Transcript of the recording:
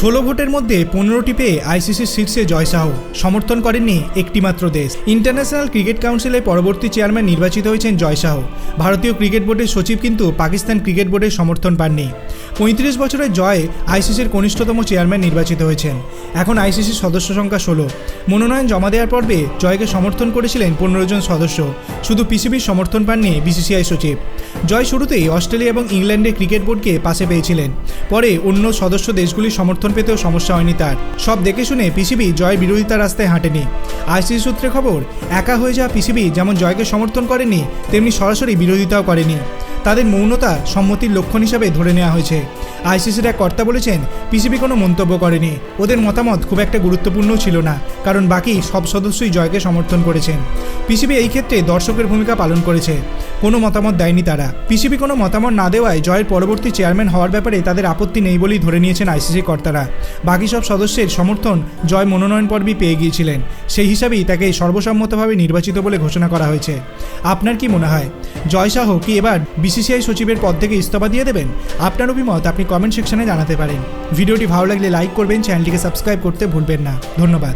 ষোলো ভোটের মধ্যে পনেরোটি পেয়ে আইসিসির শীর্ষে জয় সাহ সমর্থন করেননি একটিমাত্র দেশ। ইন্টারন্যাশনাল ক্রিকেট কাউন্সিলের পরবর্তী চেয়ারম্যান নির্বাচিত হয়েছেন জয় সাহ ভারতীয় ক্রিকেট বোর্ডের সচিব কিন্তু পাকিস্তান ক্রিকেট বোর্ডের সমর্থন পাননি। পঁয়ত্রিশ বছরের জয় আইসিসির কনিষ্ঠতম চেয়ারম্যান নির্বাচিত হয়েছেন। এখন আইসিসির সদস্য সংখ্যা ষোলো। মনোনয়ন জমা দেওয়ার পর্বে জয়কে সমর্থন করেছিলেন পনেরো জন সদস্য। শুধু পিসিবির সমর্থন পাননি বিসিসিআই সচিব। জয় শুরুতেই অস্ট্রেলিয়া এবং ইংল্যান্ডের ক্রিকেট বোর্ডকে পাশে পেয়েছিলেন। পরে অন্য সদস্য দেশগুলির সমর্থন পেতেও সমস্যা হয়নি তার। সব দেখে শুনে পিসিবি জয়ের বিরোধিতা রাস্তায় হাঁটেনি। আইসিসি সূত্রে খবর, একা হয়ে যাওয়া পিসিবি যেমন জয়কে সমর্থন করেনি তেমনি সরাসরি বিরোধিতাও করেনি। তাদের মৌনতা সম্মতির লক্ষণ হিসাবে ধরে নেওয়া হয়েছে। আইসিসির এক কর্তা বলেছেন, পিসিবি কোনো মন্তব্য করেনি। ওদের মতামত খুব একটা গুরুত্বপূর্ণ ছিল না, কারণ বাকি সব সদস্যই জয়কে সমর্থন করেছেন। পিসিবি এই ক্ষেত্রে দর্শকের ভূমিকা পালন করেছে। কোনো মতামত দেয়নি তারা। পিসিবি কোনো মতামত না দেওয়ায় জয়ের পরবর্তী চেয়ারম্যান হওয়ার ব্যাপারে তাদের আপত্তি নেই বলেই ধরে নিয়েছেন আইসিসি কর্তারা। বাকি সব সদস্যের সমর্থন জয় মনোনয়ন পর্বই পেয়ে গিয়েছিলেন। সেই হিসাবেই তাকে সর্বসম্মতভাবে নির্বাচিত বলে ঘোষণা করা হয়েছে। আপনার কি মনে হয়? জয় শাহ কি এবার বিসিসিআই সচিবের পদ থেকে ইস্তফা দিয়ে দেবেন? আপনার অভিমত আপনি কমেন্ট সেকশনে জানাতে পারেন। ভিডিওটি ভালো লাগলে লাইক করবেন, চ্যানেলটিকে সাবস্ক্রাইব করতে ভুলবেন না। ধন্যবাদ।